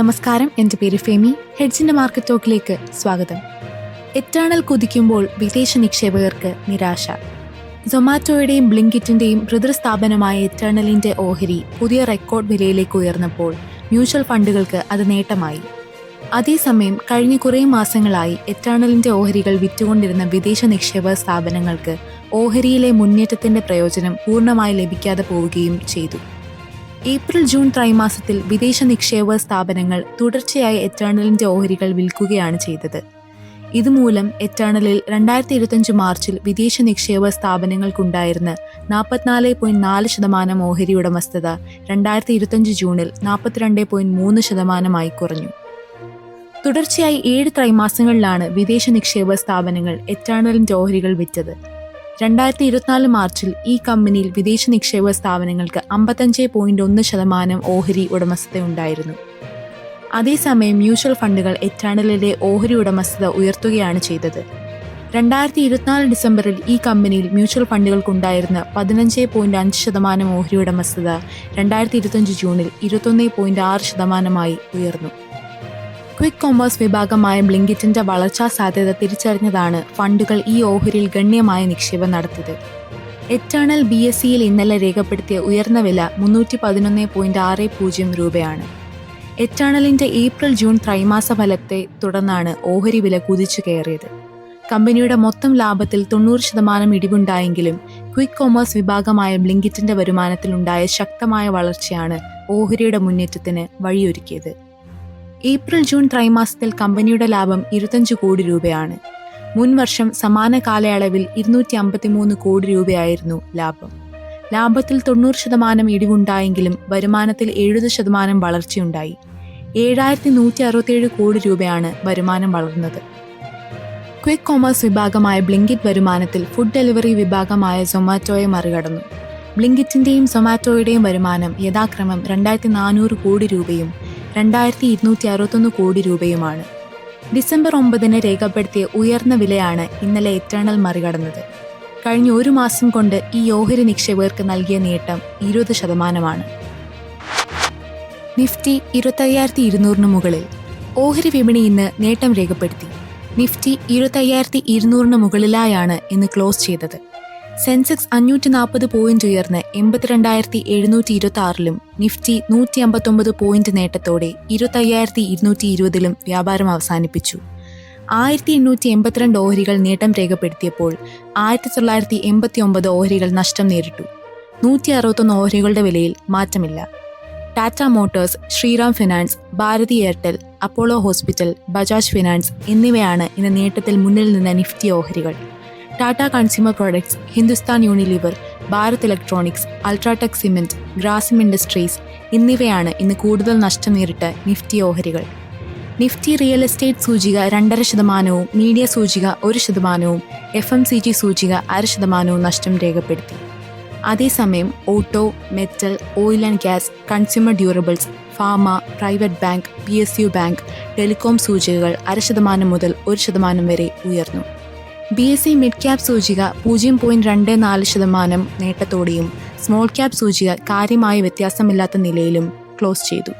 നമസ്കാരം. എന്റെ പേര് ഫെമി. ഹെഡ്സിന്റെ മാർക്കറ്റ് ടോക്കിലേക്ക് സ്വാഗതം. എറ്റേണൽ കുതിക്കുമ്പോൾ വിദേശ നിക്ഷേപകർക്ക് നിരാശ. സൊമാറ്റോയുടെയും ബ്ലിങ്കിറ്റിന്റെയും സ്ഥാപനമായ എറ്റേണലിന്റെ ഓഹരി പുതിയ റെക്കോർഡ് വിലയിലേക്ക് ഉയർന്നപ്പോൾ മ്യൂച്വൽ ഫണ്ടുകൾക്ക് അത് നേട്ടമായി. അതേസമയം കഴിഞ്ഞ കുറേ മാസങ്ങളായി എറ്റേണലിന്റെ ഓഹരികൾ വിറ്റുകൊണ്ടിരുന്ന വിദേശ നിക്ഷേപ സ്ഥാപനങ്ങൾക്ക് ഓഹരിയിലെ മുന്നേറ്റത്തിന്റെ പ്രയോജനം പൂർണമായി ലഭിക്കാതെ പോവുകയും ചെയ്തു. ഏപ്രിൽ ജൂൺ ത്രൈമാസത്തിൽ വിദേശ നിക്ഷേപ സ്ഥാപനങ്ങൾ തുടർച്ചയായി എറ്റേണലിന്റെ ഓഹരികൾ വിൽക്കുകയാണ് ചെയ്തത്. ഇതുമൂലം എറ്റേണലിൽ രണ്ടായിരത്തി ഇരുപത്തഞ്ച് മാർച്ചിൽ വിദേശ നിക്ഷേപ സ്ഥാപനങ്ങൾക്കുണ്ടായിരുന്ന നാൽപ്പത്തിനാല് പോയിന്റ് നാല് ശതമാനം ഓഹരി ഉടമസ്ഥത രണ്ടായിരത്തി ഇരുപത്തഞ്ച് ജൂണിൽ നാൽപ്പത്തിരണ്ട് പോയിന്റ് മൂന്ന് ശതമാനമായി കുറഞ്ഞു. തുടർച്ചയായി ഏഴ് ത്രൈമാസങ്ങളിലാണ് വിദേശ നിക്ഷേപ സ്ഥാപനങ്ങൾ എറ്റേണലിന്റെ ഓഹരികൾ വിറ്റത്. രണ്ടായിരത്തി ഇരുപത്തിനാല് മാർച്ചിൽ ഈ കമ്പനിയിൽ വിദേശ നിക്ഷേപ സ്ഥാപനങ്ങൾക്ക് അമ്പത്തഞ്ച് പോയിന്റ് ഒന്ന് ശതമാനം ഓഹരി ഉടമസ്ഥത ഉണ്ടായിരുന്നു അതേസമയം മ്യൂച്വൽ ഫണ്ടുകൾ എറ്റാണലിലെ ഓഹരി ഉടമസ്ഥത ഉയർത്തുകയാണ് ചെയ്തത്. രണ്ടായിരത്തി ഇരുപത്തിനാല് ഡിസംബറിൽ ഈ കമ്പനിയിൽ മ്യൂച്വൽ ഫണ്ടുകൾക്കുണ്ടായിരുന്ന പതിനഞ്ച് പോയിന്റ് അഞ്ച് ശതമാനം ഓഹരി ഉടമസ്ഥത രണ്ടായിരത്തി ഇരുപത്തഞ്ച് ജൂണിൽ ഇരുപത്തൊന്ന് പോയിന്റ് ആറ് ശതമാനമായി ഉയർന്നു. ക്വിക്ക് കൊമേഴ്സ് വിഭാഗമായ ബ്ലിങ്കിറ്റിന്റെ വളർച്ചാ സാധ്യത തിരിച്ചറിഞ്ഞതാണ് ഫണ്ടുകൾ ഈ ഓഹരിയിൽ ഗണ്യമായ നിക്ഷേപം നടത്തിയത്. എറ്റേണൽ ബി എസ് സിയിൽ ഇന്നലെ രേഖപ്പെടുത്തിയ ഉയർന്ന വില മുന്നൂറ്റി പതിനൊന്ന് പോയിന്റ് ആറ് പൂജ്യം രൂപയാണ്. എറ്റേണലിന്റെ ഏപ്രിൽ ജൂൺ ത്രൈമാസ ഫലത്തെ തുടർന്നാണ് ഓഹരി വില കുതിച്ചു കയറിയത്. കമ്പനിയുടെ മൊത്തം ലാഭത്തിൽ തൊണ്ണൂറ് ശതമാനം ഇടിവുണ്ടായെങ്കിലും ക്വിക്ക് കൊമേഴ്സ് വിഭാഗമായ ബ്ലിങ്കിറ്റിന്റെ വരുമാനത്തിലുണ്ടായ ശക്തമായ വളർച്ചയാണ് ഓഹരിയുടെ മുന്നേറ്റത്തിന് വഴിയൊരുക്കിയത്. ഏപ്രിൽ ജൂൺ ത്രൈമാസത്തിൽ കമ്പനിയുടെ ലാഭം ഇരുപത്തഞ്ച് കോടി രൂപയാണ്. മുൻവർഷം സമാന കാലയളവിൽ ഇരുന്നൂറ്റി അമ്പത്തിമൂന്ന് കോടി രൂപയായിരുന്നു ലാഭം. ലാഭത്തിൽ തൊണ്ണൂറ് ശതമാനം ഇടിവുണ്ടായെങ്കിലും വരുമാനത്തിൽ എഴുപത് ശതമാനം വളർച്ചയുണ്ടായി. ഏഴായിരത്തി നൂറ്റി അറുപത്തിയേഴ് കോടി രൂപയാണ് വരുമാനം വളർന്നത്. ക്വിക്ക് കൊമേഴ്സ് വിഭാഗമായ ബ്ലിങ്കിറ്റ് വരുമാനത്തിൽ ഫുഡ് ഡെലിവറി വിഭാഗമായ സൊമാറ്റോയെ മറികടന്നു. ബ്ലിങ്കിറ്റിന്റെയും സൊമാറ്റോയുടെയും വരുമാനം യഥാക്രമം രണ്ടായിരത്തി നാനൂറ് കോടി രൂപയും രണ്ടായിരത്തി ഇരുന്നൂറ്റി അറുപത്തൊന്ന് കോടി രൂപയുമാണ്. ഡിസംബർ ഒമ്പതിന് രേഖപ്പെടുത്തിയ ഉയർന്ന വിലയാണ് ഇന്നലെ എറ്റേണൽ മറികടന്നത്. കഴിഞ്ഞ ഒരു മാസം കൊണ്ട് ഈ ഓഹരി നിക്ഷേപകർക്ക് നൽകിയ നേട്ടം ഇരുപത് ശതമാനമാണ്. നിഫ്റ്റി ഇരുപത്തയ്യായിരത്തി ഇരുന്നൂറിന് മുകളിൽ. ഓഹരി വിപണി ഇന്ന് നേട്ടം രേഖപ്പെടുത്തി. നിഫ്റ്റി ഇരുപത്തയ്യായിരത്തി ഇരുന്നൂറിന് മുകളിലായാണ് ഇന്ന് ക്ലോസ് ചെയ്തത്. സെൻസെക്സ് അഞ്ഞൂറ്റി നാൽപ്പത് പോയിന്റ് ഉയർന്ന് എൺപത്തിരണ്ടായിരത്തി എഴുന്നൂറ്റി ഇരുപത്തി ആറിലും നിഫ്റ്റി നൂറ്റി അമ്പത്തൊമ്പത് പോയിന്റ് നേട്ടത്തോടെ ഇരുപത്തയ്യായിരത്തി ഇരുന്നൂറ്റി ഇരുപതിലും വ്യാപാരം അവസാനിപ്പിച്ചു. ആയിരത്തി എണ്ണൂറ്റി എൺപത്തിരണ്ട് ഓഹരികൾ നേട്ടം രേഖപ്പെടുത്തിയപ്പോൾ ആയിരത്തി തൊള്ളായിരത്തി എൺപത്തി ഒമ്പത് ഓഹരികൾ നഷ്ടം നേരിട്ടു. നൂറ്റി അറുപത്തൊന്ന് ഓഹരികളുടെ വിലയിൽ മാറ്റമില്ല. Tata motors Shriram finance Bharti Airtel Apollo hospital Bajaj finance എന്നിവയാണ് ഇന്ന് നേട്ടത്തിൽ മുന്നിൽ നിന്ന നിഫ്റ്റി ഓഹരികൾ. Tata consumer products Hindustan Unilever Bharat electronics UltraTech cement Grasim industries എന്നിവയാണ് ഇന്ന് കൂടുതൽ നഷ്ടം നേരിട്ട നിഫ്റ്റി ഓഹരികൾ. നിഫ്റ്റി റിയൽ എസ്റ്റേറ്റ് സൂചിക രണ്ടര ശതമാനവും മീഡിയ സൂചിക ഒരു ശതമാനവും എഫ് എം സി ജി സൂചിക അര ശതമാനവും നഷ്ടം രേഖപ്പെടുത്തി. അതേസമയം auto metal oil and gas consumer durables pharma private bank P S U bank telecom സൂചികകൾ അര ശതമാനം മുതൽ ഒരു ശതമാനം വരെ ഉയർന്നു. B S C mid cap സൂചിക പൂജ്യം പോയിന്റ് രണ്ട് നാല് ശതമാനം നേട്ടത്തോടെയും സ്മോൾ ക്യാപ് സൂചിക കാര്യമായ വ്യത്യാസമില്ലാത്ത നിലയിലും ക്ലോസ് ചെയ്തു.